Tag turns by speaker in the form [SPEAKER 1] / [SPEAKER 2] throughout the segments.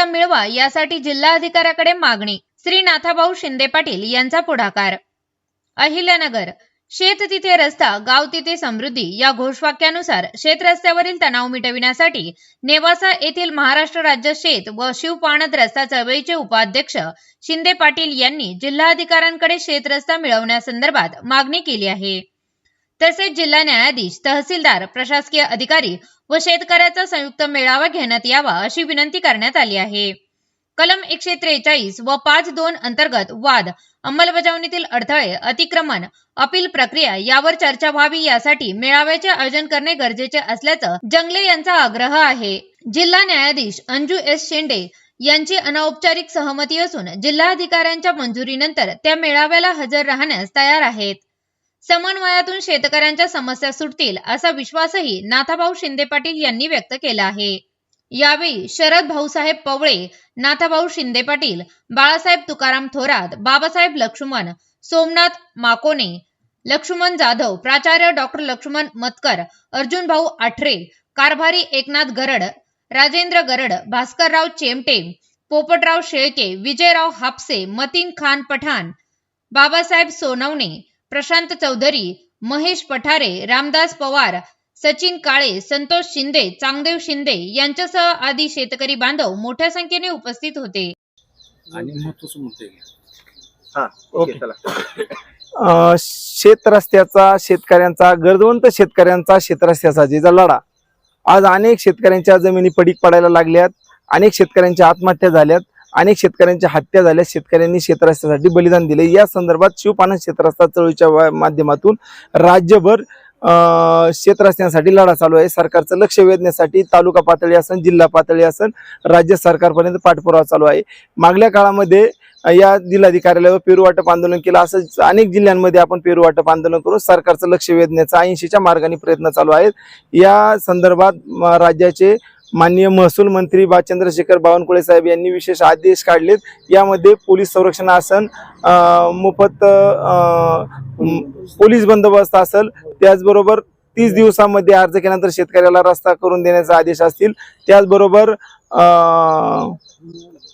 [SPEAKER 1] रस्ता मिळवा यासाठी जिल्हाधिकाऱ्याकडे मागणी. श्री नाथाभाऊ शिंदे पाटील यांचा पुढाकार. अहिल्यानगर. शेत तिथे रस्ता गाव तिथे समृद्धी या घोषवाक्यानुसार शेत रस्त्यावरील तणाव मिटविण्यासाठी नेवासा येथील महाराष्ट्र राज्य शेत व शिवपाणद रस्ता चळवळीचे उपाध्यक्ष शिंदे पाटील यांनी जिल्हाधिकाऱ्यांकडे शेत रस्ता मिळवण्यासंदर्भात मागणी केली आहे. तसेच जिल्हा न्यायाधीश तहसीलदार प्रशासकीय अधिकारी व शेतकऱ्याचा संयुक्त मेळावा घेण्यात यावा अशी विनंती करण्यात आली आहे. कलम एकशे त्रेचाळीस व पाच दोन अंतर्गत वाद अंमलबजावणीतील अडथळे अतिक्रमण अपील प्रक्रिया यावर चर्चा व्हावी यासाठी मेळाव्याचे आयोजन करणे गरजेचे असल्याचं जंगले यांचा आग्रह आहे. जिल्हा न्यायाधीश अंजू एस शेंडे यांची अनौपचारिक सहमती असून जिल्हाधिकाऱ्यांच्या मंजुरीनंतर त्या मेळाव्याला हजर राहण्यास तयार आहेत. समन्वयातून शेतकऱ्यांच्या समस्या सुटतील असा विश्वासही नाथाभाऊ शिंदे पाटील यांनी व्यक्त केला आहे. यावेळी शरद भाऊसाहेब पवळे नाथाभाऊ शिंदे पाटील बाळासाहेब तुकाराम थोरात बाबासाहेब लक्ष्मण सोमनाथ माकोने लक्ष्मण जाधव प्राचार्य डॉक्टर लक्ष्मण मतकर अर्जुन भाऊ आठरे कारभारी एकनाथ गरड राजेंद्र गरड भास्करराव चेमटे पोपटराव शेळके विजयराव हापसे मतीन खान पठाण बाबासाहेब सोनवणे प्रशांत चौधरी महेश पठारे रामदास पवार सचिन काळे संतोष शिंदे चांगदेव शिंदे यांच्यासह आदी शेतकरी बांधव मोठ्या संख्येने उपस्थित होते.
[SPEAKER 2] आणि
[SPEAKER 3] हा
[SPEAKER 4] शेत रस्त्याचा शेतकऱ्यांचा गरजवंत शेतकऱ्यांचा शेतरस्त्याचा जिचा लढा. आज अनेक शेतकऱ्यांच्या जमिनी पडीक पडायला लागल्यात अनेक शेतकऱ्यांच्या आत्महत्या झाल्यात. अनेक शेतकऱ्यांच्या हत्या झाल्या. शेतकऱ्यांनी शेतरस्त्यासाठी बलिदान दिले. या संदर्भात शिवपालन शेतरस्ता चळवळीच्या माध्यमातून राज्यभर अ, लढा चालू आहे. सरकारचं लक्ष वेधण्यासाठी तालुका पातळी असन जिल्हा पातळी असन राज्य सरकारपर्यंत पाठपुरावा चालू आहे. मागल्या काळामध्ये या जिल्हाधिकाऱ्यालयावर पेरू वाटप आंदोलन केलं असंच अनेक जिल्ह्यांमध्ये आपण पेरू वाटप आंदोलन करून सरकारचं लक्ष वेधण्याचा ऐंशीच्या मार्गाने प्रयत्न चालू आहेत. या संदर्भात राज्याचे माननीय महसूल मंत्री बा चंद्रशेखर बावनकुळे साहेब यांनी विशेष आदेश काढलेत. यामध्ये पोलीस संरक्षण आसन मोफत पोलीस बंदोबस्त असेल त्याचबरोबर तीस दिवसामध्ये अर्ज केल्यानंतर शेतकऱ्याला रस्ता करून देण्याचा आदेश असतील. त्याचबरोबर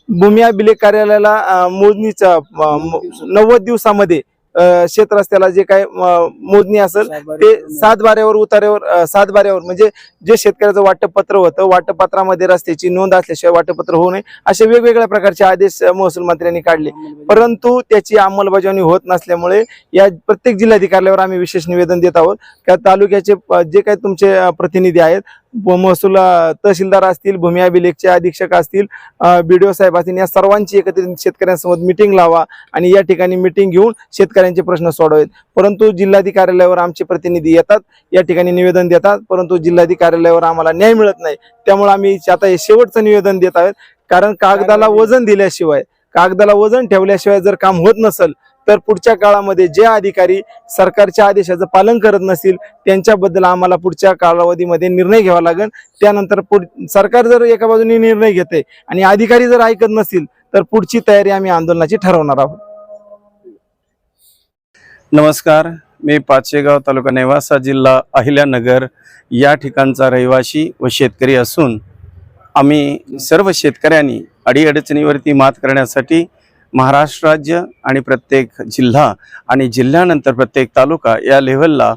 [SPEAKER 4] भूमिया भूमी अभिलेख कार्यालयाला मोजणीच्या नव्वद दिवसामध्ये शेत रस्त्याला जे काय अं, मोजणी असेल ते सात बाऱ्यावर उतार्यावर सात बाऱ्यावर. म्हणजे जे शेतकऱ्याचं वाटपत्र होतं वाटपत्रामध्ये रस्त्याची नोंद असल्याशिवाय वाटपत्र होऊ नये असे वेगवेगळ्या प्रकारचे आदेश महसूल मंत्र्यांनी काढले. परंतु त्याची अंमलबजावणी होत नसल्यामुळे या प्रत्येक जिल्हाधिकाऱ्यावर आम्ही विशेष निवेदन देत आहोत. त्या तालुक्याचे जे काही तुमचे प्रतिनिधी आहेत महसूल तहसीलदार असतील भूमी अभिलेखचे अधीक्षक असतील बीडीओ साहेब असतील या सर्वांची एकत्रित शेतकऱ्यांसोबत मिटिंग लावा आणि या ठिकाणी मिटिंग घेऊन शेतकऱ्यांचे प्रश्न सोडवावेत परंतु जिल्हाधिकारी कार्यालयावर आमचे प्रतिनिधी येतात या ठिकाणी निवेदन देतात परंतु जिल्हाधिकारी कार्यालयावर आम्हाला न्याय मिळत नाही. त्यामुळे आम्ही आता हे शेवटचं निवेदन देत आहोत कारण कागदाला वजन दिल्याशिवाय कागदाला वजन ठेवल्याशिवाय जर काम होत नसेल तर पुढच्या काळामध्ये जे अधिकारी सरकारच्या आदेशाचं पालन करत नसतील त्यांच्याबद्दल आम्हाला पुढच्या कालावधीमध्ये निर्णय घ्यावा लागेल. त्यानंतर पुढ सरकार जर एका बाजूने निर्णय घेते आणि अधिकारी जर ऐकत नसतील तर पुढची तयारी आम्ही आंदोलनाची ठरवणार आहोत.
[SPEAKER 2] नमस्कार मी पाचशेगाव तालुका नेवासा जिल्हा अहिल्यानगर या ठिकाणचा रहिवासी व शेतकरी असून आम्ही सर्व शेतकऱ्यांनी अडीअडचणीवरती मात करण्यासाठी महाराष्ट्र राज्य आणि प्रत्येक जिल्हा आणि जिल्ह्यानंतर प्रत्येक तालुका या लेव्हलला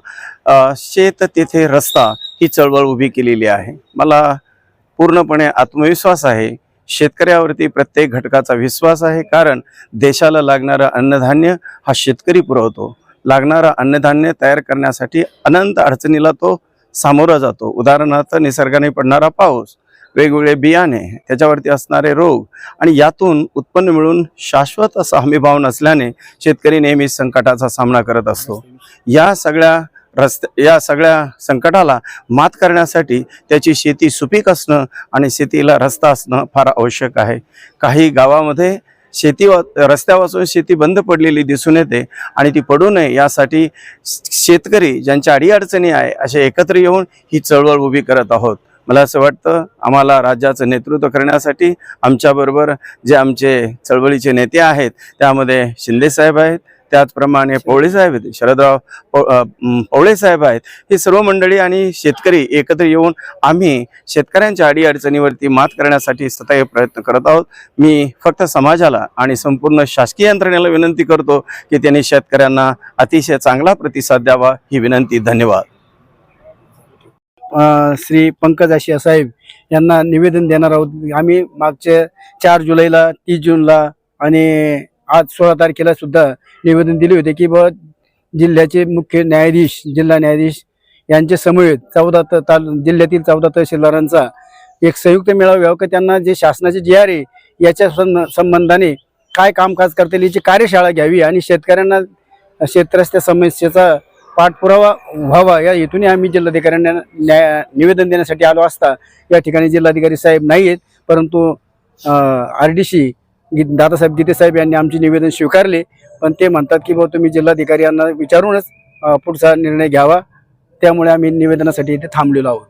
[SPEAKER 2] शेत तेथे रस्ता ही चळवळ उभी केलेली आहे. मला पूर्णपणे आत्मविश्वास आहे. शेतकऱ्यावरती प्रत्येक घटकाचा विश्वास आहे. कारण देशाला लागणारं अन्नधान्य हा शेतकरी पुरवतो. लागणारं अन्नधान्य तयार करण्यासाठी अनंत अडचणीला तो सामोरा जातो. उदाहरणार्थ निसर्गाने पडणारा पाऊस वेगवेगळे बियाणे त्याच्यावरती असणारे रोग आणि यातून उत्पन्न मिळून शाश्वत असा हमीभाव नसल्याने शेतकरी नेहमीच संकटाचा सामना करत असतो. या सगळ्या रस्त या सगळ्या संकटाला मात करण्यासाठी त्याची शेती सुपीक असणं आणि शेतीला रस्ता असणं फार आवश्यक आहे. काही गावामध्ये शेती वा- रस्त्यापासून शेती बंद पडलेली दिसून येते आणि ती पडू नये यासाठी शेतकरी ज्यांच्या अडीअडचणी आहे असे एकत्र येऊन ही चळवळ उभी करत आहोत. मला असं वाटतं आम्हाला राज्याचं नेतृत्व करण्यासाठी आमच्याबरोबर जे आमचे चळवळीचे नेते आहेत त्यामध्ये शिंदेसाहेब आहेत त्याचप्रमाणे पवळे साहेब आहेत शरदराव पवळे साहेब आहेत. ही सर्व मंडळी आणि शेतकरी एकत्र येऊन आम्ही शेतकऱ्यांच्या अडीअडचणीवरती मात करण्यासाठी सतत प्रयत्न करत आहोत. मी फक्त समाजाला आणि संपूर्ण शासकीय यंत्रणेला विनंती करतो की त्यांनी शेतकऱ्यांना अतिशय चांगला प्रतिसाद द्यावा ही विनंती. धन्यवाद.
[SPEAKER 5] श्री पंकज आशिया साहेब यांना निवेदन देणार आहोत. आम्ही मागच्या चार जुलैला तीस जूनला आणि आज सोळा तारखेला सुद्धा निवेदन दिले होते की बा जिल्ह्याचे मुख्य न्यायाधीश जिल्हा न्यायाधीश यांचे समवेत चौदा ताल जिल्ह्यातील चौदा तहसीलदारांचा एक संयुक्त मेळावा घ्यावा की? त्यांना जे शासनाचे जी आर आहे याच्या सं- संबंधाने काय कामकाज करता येईल याची कार्यशाळा घ्यावी आणि शेतकऱ्यांना शेतरस्त्या समस्येचा पाठपुरावा व्हावा. या हेतूने आम्ही जिल्हाधिकाऱ्यांना न्याय निवेदन देण्यासाठी आलो असता. या ठिकाणी जिल्हाधिकारी साहेब नाही आहेत परंतु R D C Dadasaheb Gite साहेब यांनी आमचे निवेदन स्वीकारले. पण ते म्हणतात की बाबा तुम्ही जिल्हाधिकारी यांना विचारूनच पुढचा निर्णय घ्यावा. त्यामुळे आम्ही निवेदनासाठी इथे थांबलेलो आहोत.